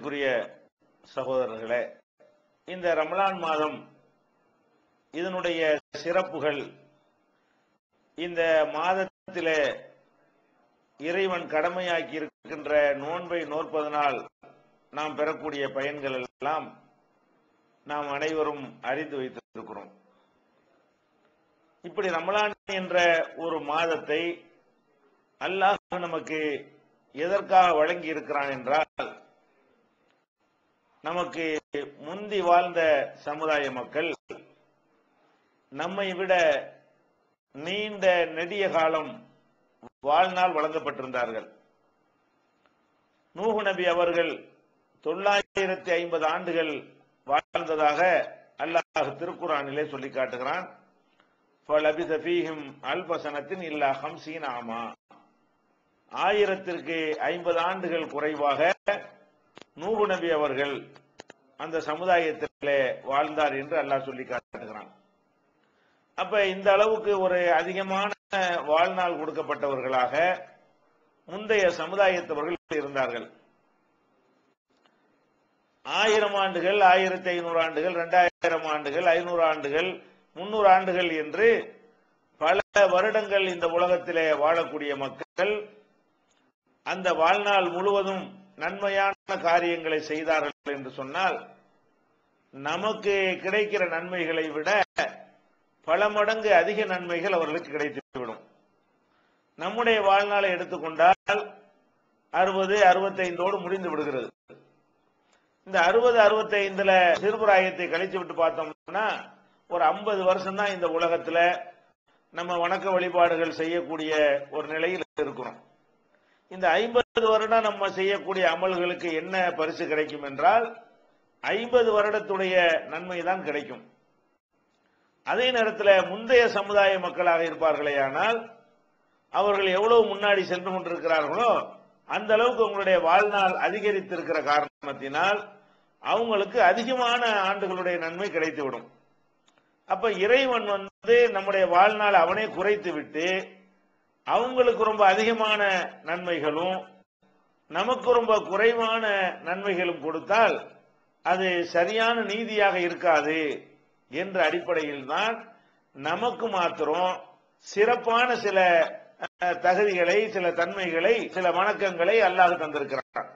கண்ணியத்திற்குரிய சகோதரர்களே இந்த ரமலான் மாதம் இதனுடைய சிறப்புகள் இந்த மாதத்திலே இறைவன் கடமையாக்கி இருக்கின்ற நோன்பை நோற்பதனால் நாம் பெறக்கூடிய பயன்கள் எல்லாம் நாம் அனைவரும் அறிந்து வைத்திருக்கிறோம். இப்படி ரமலான் என்ற ஒரு மாதத்தை அல்லாஹ் நமக்கு எதற்காக வழங்கி இருக்கிறான் என்றால் நமக்கு முந்தி வாழ்ந்த சமுதாய மக்கள் நம்மை விட நீண்ட நெடிய காலம் வாழ்நாள் வழங்கப்பட்டிருந்தார்கள். நூகு நபி அவர்கள் தொள்ளாயிரத்தி ஐம்பது ஆண்டுகள் வாழ்ந்ததாக அல்லாஹ் திருக்குறானிலே சொல்லி காட்டுகிறான். அல்பசனத்தின் இல்லா ஹம்சீன் ஆமா. ஆயிரத்திற்கு ஐம்பது ஆண்டுகள் குறைவாக நூறு நபி அவர்கள் அந்த சமுதாயத்திலே வாழ்ந்தார் என்று அல்லாஹ் சொல்லி காட்டுகிறான். அப்ப இந்த அளவுக்கு ஒரு அதிகமான வாழ்நாள் கொடுக்கப்பட்டவர்களாக முந்தைய சமுதாயத்தவர்கள் இருந்தார்கள். ஆயிரம் ஆண்டுகள் ஆயிரத்தி ஐநூறு ஆண்டுகள் இரண்டாயிரம் ஆண்டுகள் ஐநூறு ஆண்டுகள் முன்னூறு ஆண்டுகள் என்று பல வருடங்கள் இந்த உலகத்திலே வாழக்கூடிய மக்கள் அந்த வாழ்நாள் முழுவதும் நன்மையான காரியங்களை செய்தார்கள் என்று சொன்னால் நமக்கு கிடைக்கிற நன்மைகளை விட பல மடங்கு அதிக நன்மைகள் அவர்களுக்கு கிடைத்துவிடும். நம்முடைய வாழ்நாளை எடுத்துக்கொண்டால் அறுபது அறுபத்தைந்தோடு முடிந்து விடுகிறது. இந்த அறுபது அறுபத்தைந்துல சிறுபுராயத்தை கழிச்சு விட்டு பார்த்தோம்னா ஒரு ஐம்பது வருஷம் தான் இந்த உலகத்துல நம்ம வணக்க வழிபாடுகள் செய்யக்கூடிய ஒரு நிலையில் இருக்கிறோம். இந்த ஐம்பது வருடம் நம்ம செய்யக்கூடிய அமல்களுக்கு என்ன பரிசு கிடைக்கும் என்றால் ஐம்பது வருடத்துடைய நன்மை தான் கிடைக்கும். அதே நேரத்தில் முந்தைய சமுதாய மக்களாக இருப்பார்களே ஆனால் அவர்கள் எவ்வளவு முன்னாடி சென்று கொண்டிருக்கிறார்களோ அந்த அளவுக்கு உங்களுடைய வாழ்நாள் அதிகரித்திருக்கிற காரணத்தினால் அவங்களுக்கு அதிகமான ஆண்டுகளுடைய நன்மை கிடைத்துவிடும். அப்ப இறைவன் வந்து நம்முடைய வாழ்நாள் அவனே குறைத்து விட்டு அவங்களுக்கு ரொம்ப அதிகமான நன்மைகளும் நமக்கு ரொம்ப குறைவான நன்மைகளும் கொடுத்தால் அது சரியான நீதியாக இருக்காது என்ற அடிப்படையில் தான் நமக்கு மாத்திரம் சிறப்பான சில அஹ், தகுதிகளை சில தன்மைகளை சில வணக்கங்களை அல்லாஹ் தந்திருக்கிறான்.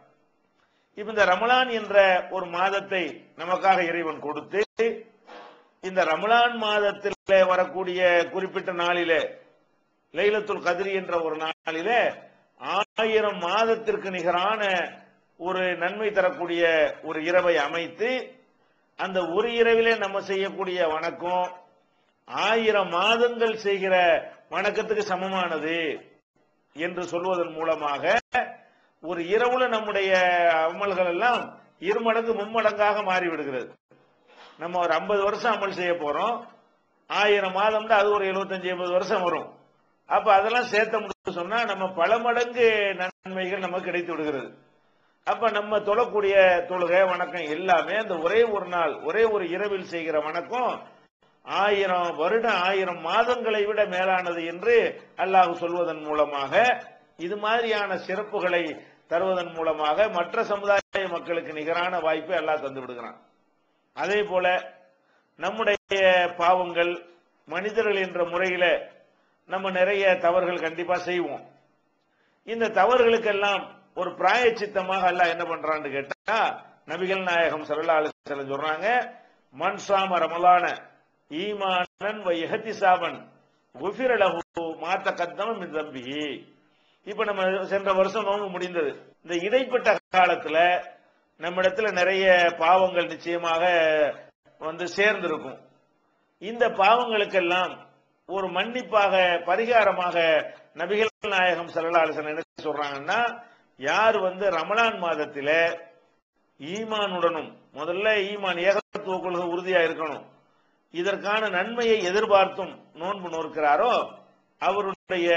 இப்ப இந்த ரமலான் என்ற ஒரு மாதத்தை நமக்காக இறைவன் கொடுத்து இந்த ரமலான் மாதத்தில் வரக்கூடிய குறிப்பிட்ட நாளில லைலத்துல் கதிரி என்ற ஒரு நாளில ஆயிரம் மாதத்திற்கு நிகரான ஒரு நன்மை தரக்கூடிய ஒரு இரவை அமைத்து அந்த ஒரு இரவிலே நம்ம செய்யக்கூடிய வணக்கம் ஆயிரம் மாதங்கள் செய்கிற வணக்கத்துக்கு சமமானது என்று சொல்வதன் மூலமாக ஒரு இரவுல நம்முடைய அமல்கள் எல்லாம் இருமடங்கு மும்மடங்காக மாறிவிடுகிறது. நம்ம ஒரு ஐம்பது வருஷம் அமல் செய்ய போறோம். ஆயிரம் மாதம் அது ஒரு எழுபத்தஞ்சு எண்பது வருஷம் வரும். அப்ப அதெல்லாம் சேர்த்த முடியும் சொன்னா நம்ம பல மடங்கு நன்மைகள் நமக்கு கிடைத்து விடுகிறது. அப்ப நம்ம தொழக்கூடிய தொழுகை வணக்கம் எல்லாமே அந்த ஒரே ஒரு நாள் ஒரே ஒரு இரவில் செய்கிற வணக்கம் ஆயிரம் வருடம் ஆயிரம் மாதங்களை விட மேலானது என்று அல்லாஹ் சொல்வதன் மூலமாக இது மாதிரியான சிறப்புகளை தருவதன் மூலமாக மற்ற சமுதாய மக்களுக்கு நிகரான வாய்ப்பை அல்லாஹ் தந்து விடுகிறான். அதே போல நம்முடைய பாவங்கள் மனிதர்கள் என்ற முறையில நம்ம நிறைய தவறுகள் கண்டிப்பா செய்வோம். இந்த தவறுகளுக்கெல்லாம் ஒரு பிராயச்சித்தமாக எல்லாம் என்ன பண்றான்னு கேட்டா நபிகள் நாயகம் சல்லா சொல்றாங்க மன்சாம ரமலான ஈமானன் வைஹத்தி சாபன் குஃபிரலகு மாத்த கத்தம் மின் தம்பிஹி. இப்ப நம்ம சென்ற வருஷம் நோம்பு முடிந்தது. இந்த இடைப்பட்ட காலத்துல நம்மிடத்துல நிறைய பாவங்கள் நிச்சயமாக வந்து சேர்ந்திருக்கும். இந்த பாவங்களுக்கெல்லாம் ஒரு மன்னிப்பாக பரிகாரமாக நபிகள் நாயகம் சல்லா என்ன சொல்றாங்கன்னா யார் வந்து ரமலான் மாதத்தில ஈமானுடனும் முதல்ல ஈமான் ஏகத்துவ கொள்கை உறுதியா இருக்கணும் இதற்கான நன்மையை எதிர்பார்த்தும் நோன்பு நோக்கிறாரோ அவருடைய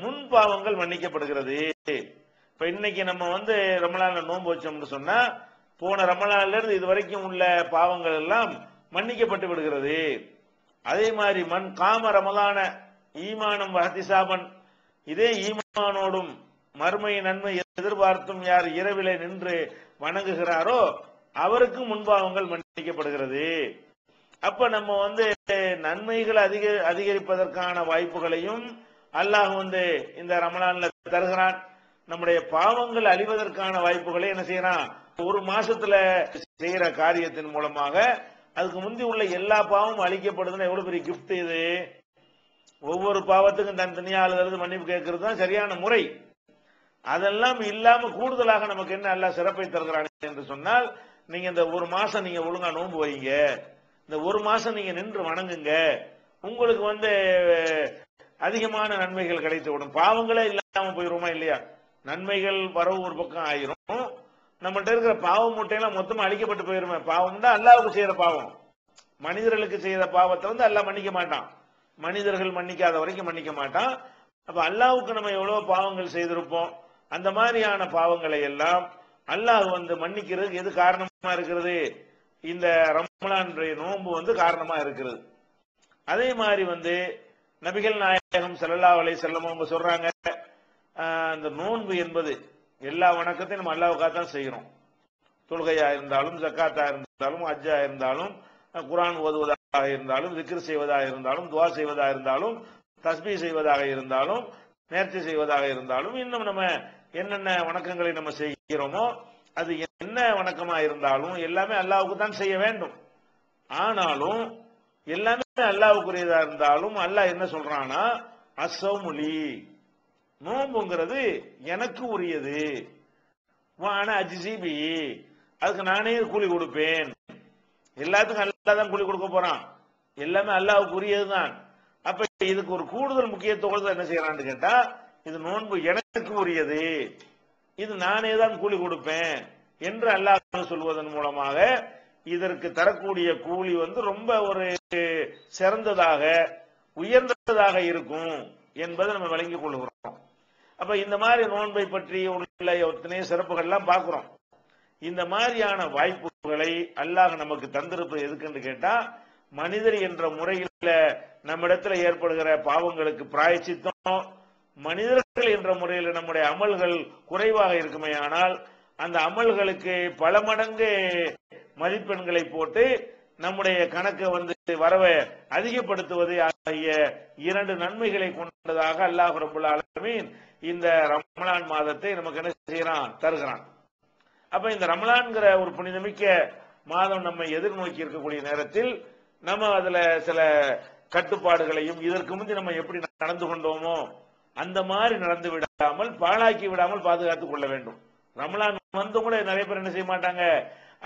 முன் பாவங்கள் மன்னிக்கப்படுகிறது. இப்ப இன்னைக்கு நம்ம வந்து ரமலான்ல நோன்பு வச்சோம்னு சொன்னா போன ரமலான்ல இருந்து இது வரைக்கும் உள்ள பாவங்கள் எல்லாம் மன்னிக்கப்பட்டு விடுகிறது. அதே மாதிரி மண் காம ரமலான ஈமானம் வஹதிசாபன் இதே ஈமானோடும் மறுமை நன்மை எதிர்பார்த்தும் யார் இரவிலே நின்று வணங்குகிறாரோ அவருக்கு முன்பாவங்கள் மன்னிக்கப்படுகிறது. அப்ப நம்ம வந்து நன்மைகள் அதிக அதிகரிப்பதற்கான வாய்ப்புகளையும் அல்லாஹ் வந்து இந்த ரமலான்ல தருகிறான். நம்முடைய பாவங்கள் அழிவதற்கான வாய்ப்புகளை என்ன செய்யறான்? ஒரு மாசத்துல செய்யற காரியத்தின் மூலமாக அதுக்கு முந்தி உள்ள எல்லா பாவமும் அழிக்கப்படுதுன்னா எவ்வளவு பெரிய கிஃப்ட் இது? ஒவ்வொரு பாவத்துக்கும் தனித்தனியா அழுகிறது மன்னிப்பு கேட்கறது தான் சரியான முறை. அதெல்லாம் இல்லாம கூடுதலாக நமக்கு என்ன அல்ல சிறப்பை தருகிறான் என்று சொன்னால் நீங்க இந்த ஒரு மாசம் நீங்க ஒழுங்கா நோன்பு வைங்க. இந்த ஒரு மாசம் நீங்க நின்று வணங்குங்க. உங்களுக்கு வந்து அதிகமான நன்மைகள் கிடைத்து விடும் பாவங்களே இல்லாம போயிருமா இல்லையா? நன்மைகள் வரவு ஒரு பக்கம் ஆயிரும். நம்மள்ட்ட இருக்கிற பாவ மூட்டையெல்லாம் மொத்தமா அழிக்கப்பட்டு போயிருமே. பாவம் தான் அல்லாவுக்கு செய்யற பாவம். மனிதர்களுக்கு செய்த பாவத்தை வந்து அல்லாஹ் மன்னிக்க மாட்டான். மனிதர்கள் மன்னிக்காத வரைக்கும் மன்னிக்க மாட்டான். அப்ப அல்லாவுக்கு நம்ம எவ்வளவு பாவங்கள் செய்திருப்போம். அந்த மாதிரியான பாவங்களை எல்லாம் அல்லாஹ் வந்து மன்னிக்கிறதுக்கு எது காரணமா இருக்கிறது? இந்த ரமலான் நோன்பு வந்து காரணமா இருக்கிறது. அதே மாதிரி வந்து நபிகள் நாயகம் செல்லல்லா அலைஹி செல்லமும் அவங்க சொல்றாங்க அந்த நோன்பு என்பது எல்லா வணக்கத்தையும் நம்ம அல்லாவுக்காக தான் செய்யறோம். தொழுகையா இருந்தாலும் ஜக்காத்தா இருந்தாலும் அஜ்ஜா இருந்தாலும் குரான் ஓதுவதாக இருந்தாலும் விக்ர் செய்வதாக இருந்தாலும் துவா செய்வதாக இருந்தாலும் தஸ்பீ செய்வதாக இருந்தாலும் நேர்த்தி செய்வதாக இருந்தாலும் இன்னும் நம்ம என்னென்ன வணக்கங்களை நம்ம செய்கிறோமோ அது என்ன வணக்கமா இருந்தாலும் எல்லாமே அல்லாவுக்கு தான் செய்ய வேண்டும். ஆனாலும் எல்லாமே அல்லாவுக்குரியதா இருந்தாலும் அல்லாஹ் என்ன சொல்றான்னா அசௌமுலி நோம்புங்கிறது எனக்கு உரியது. அஜிசிபி அதுக்கு நானே கூலி கொடுப்பேன். எல்லாத்துக்கும் அல்லாஹ் தான் கூலி கொடுக்க போறான். எல்லாமே அல்லாவுக்கு உரியதுதான். அப்ப இதுக்கு ஒரு கூடுதல் முக்கியத்துவம் என்ன செய்யறான்னு கேட்டா இது நோன்பு எனக்கு உரியது. இது நானே தான் கூலி கொடுப்பேன் என்று அல்லாஹ் சொல்வதன் மூலமாக இதற்கு தரக்கூடிய கூலி வந்து ரொம்ப ஒரு சிறந்ததாக உயர்ந்ததாக இருக்கும் என்பதை நம்ம விளங்கிக் கொள்கிறோம். அப்ப இந்த மாதிரி நோன்பை பற்றி உள்ள சிறப்புகள் சிறப்புகள்லாம் பார்க்கிறோம். இந்த மாதிரியான வாய்ப்புகளை அல்லாஹ் நமக்கு தந்திருப்பது எதுக்குன்னு கேட்டா மனிதர் என்ற முறையில நம்மிடத்துல ஏற்படுகிற பாவங்களுக்கு பிராயச்சித்தம் மனிதர்கள் என்ற முறையில் நம்முடைய அமல்கள் குறைவாக இருக்குமே ஆனால் அந்த அமல்களுக்கு பல மடங்கு மதிப்பெண்களை போட்டு நம்முடைய கணக்கை வந்து வரவை அதிகப்படுத்துவது ஆகிய இரண்டு நன்மைகளை கொண்டதாக அல்லாஹ் ரபுல்லா அலமீன் இந்த ரமலான் மாதத்தை நமக்கு என்ன செய்யறான் தருகிறான். அப்ப இந்த ரமலான்கிற ஒரு புனிதமிக்க மாதம் நம்ம எதிர்நோக்கி இருக்கக்கூடிய நேரத்தில் நம்ம அதுல சில கட்டுப்பாடுகளையும் இதற்கு முந்தி நம்ம எப்படி நடந்து கொண்டோமோ அந்த மாதிரி நடந்து விடாமல் பாழாக்கி விடாமல் பாதுகாத்துக் கொள்ள வேண்டும். ரமலான் வந்து கூட நிறைய பேர் என்ன செய்ய மாட்டாங்க?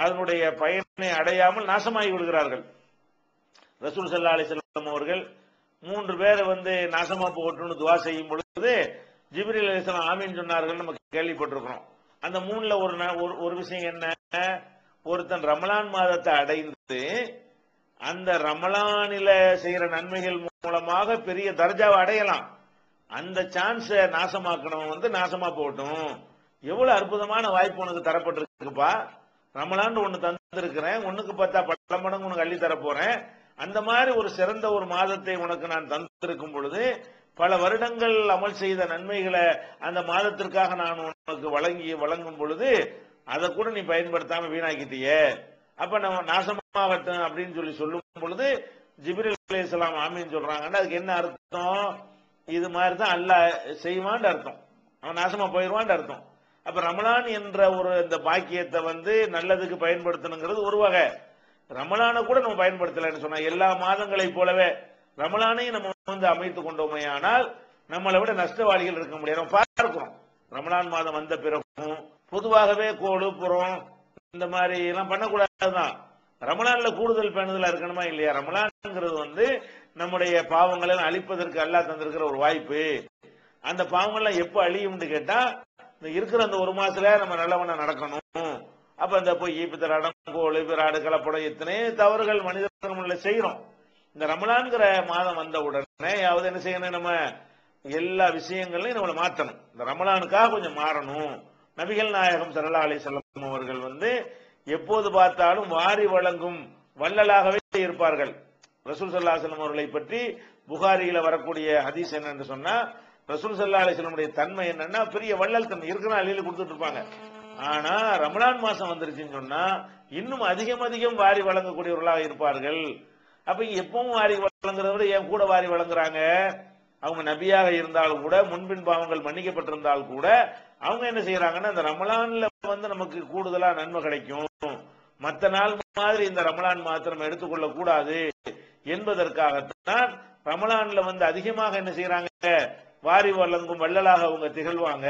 அதனுடைய பயனை அடையாமல் நாசமாகி விடுகிறார்கள். ரசூல் சல்லா அலிசல்லாம் அவர்கள் மூன்று பேரை வந்து நாசமா போகட்டும்னு துவா செய்யும் பொழுது ஜிப்ரில் அலிஸ்லாம் ஆமீன் சொன்னார்கள் நம்ம கேள்விப்பட்டிருக்கிறோம். அந்த மூணுல ஒரு ந- ஒரு- ஒரு விஷயம் என்ன? ஒருத்தன் ரமலான் மாதத்தை அடைந்து அந்த ரமலானில செய்யற நன்மைகள் மூலமாக பெரிய தர்ஜாவை அடையலாம். அந்த சான்ஸ நாசமாக்கணும் வந்து நாசமா போகட்டும். எவ்வளவு அற்புதமான வாய்ப்பு உனக்கு தரப்பட்டிருக்குப்பா? ரமலான் ஒண்ணு தந்திருக்கிறேன். ஒண்ணுக்கு பார்த்தா பல மடங்கு உனக்கு அள்ளி தர போறேன் அந்த மாதிரி ஒரு சிறந்த ஒரு மாதத்தை உனக்கு நான் தந்திருக்கும் பொழுது பல வருடங்கள் அமல் செய்த நன்மைகளை அந்த மாதத்திற்காக நான் உனக்கு வழங்கி வழங்கும் பொழுது அதை கூட நீ பயன்படுத்தாம வீணாக்கிட்டிய. அப்ப நம்ம நாசமாகட்டும் அப்படின்னு சொல்லி சொல்லும் பொழுது ஜிப்ரில் இஸ்லாம் ஆமின்னு சொல்றாங்கன்னா அதுக்கு என்ன அர்த்தம்? இது மாதிரி தான் அல்லாஹ் செய்வான்னு அர்த்தம். அவன் நாசமா போயிடுவான்னு அர்த்தம். அப்ப ரமலான் என்ற ஒரு இந்த பாக்கியத்தை வந்து நல்லதுக்கு பயன்படுத்தணுங்கிறது ஒரு வகை. ரமலானை கூட நம்ம பயன்படுத்தலைன்னு சொன்னா எல்லா மாதங்களைப் போலவே ரமலானையும் நம்ம வந்து அமைத்துக் கொண்டோமே ஆனால் நம்மளை விட நஷ்டவாளிகள் இருக்க முடியாது. நம்ம பார்க்கிறோம் ரமலான் மாதம் வந்த பிறகும் பொதுவாகவே கோடு புறம் இந்த மாதிரி எல்லாம் பண்ணக்கூடாதுதான். ரமலான்ல கூடுதல் பேணுதலா இருக்கணுமா இல்லையா? ரமலான்ங்கிறது வந்து நம்முடைய பாவங்களை அழிப்பதற்கு அல்லா தந்திருக்கிற ஒரு வாய்ப்பு. அந்த பாவங்கள்லாம் எப்ப அழியும்னு கேட்டா இருக்கிற அந்த ஒரு மாசத்துல நம்ம நல்லவனா நடக்கணும். அப்ப இந்த போய் பித்தராடம் கோழு பிராடு கலப்படம் எத்தனை தவறுகள் மனிதர்கள் செய்யறோம் இந்த ரமலான்கிற மாதம் வந்த உடனே யாவது என்ன செய்யணும் நம்ம? எல்லா விஷயங்களையும் நம்மளை மாத்தணும் இந்த ரமலானுக்காக கொஞ்சம் மாறணும். நபிகள் நாயகம் சரலா அலி செல்லம் அவர்கள் வந்து எப்போது பார்த்தாலும் வாரி வழங்கும் வள்ளலாகவே இருப்பார்கள். ரசூல் சல்லா செல்லம் அவர்களை பற்றி புகாரியில வரக்கூடிய ஹதீஸ் என்னன்னு சொன்னா ரசூல் சல்லா அலிஸ்லமுடைய தன்மை என்னன்னா பெரிய வள்ளல் தன்மை. இருக்கிற அழியில கொடுத்துட்டு இருப்பாங்க. ஆனா ரமலான் மாசம் வந்துருச்சுன்னு சொன்னா இன்னும் அதிகம் அதிகம் வாரி வழங்கக்கூடியவர்களாக இருப்பார்கள். அப்ப எப்பவும் வாரி வழங்குறத விட என் கூட வாரி வழங்குறாங்க. அவங்க நபியாக இருந்தாலும் கூட முன்பின் பாவங்கள் மன்னிக்கப்பட்டிருந்தால் கூட அவங்க என்ன செய்யறாங்கன்னா இந்த ரமலான்ல வந்து நமக்கு கூடுதலா நன்மை கிடைக்கும். மத்த நாள் மாதிரி இந்த ரமலான் மாத்திரம் எடுத்துக்கொள்ள கூடாது என்பதற்காகத்தான் ரமலான்ல வந்து அதிகமாக என்ன செய்யறாங்க? வாரி வழங்கும் வள்ளலாக அவங்க திகழ்வாங்க.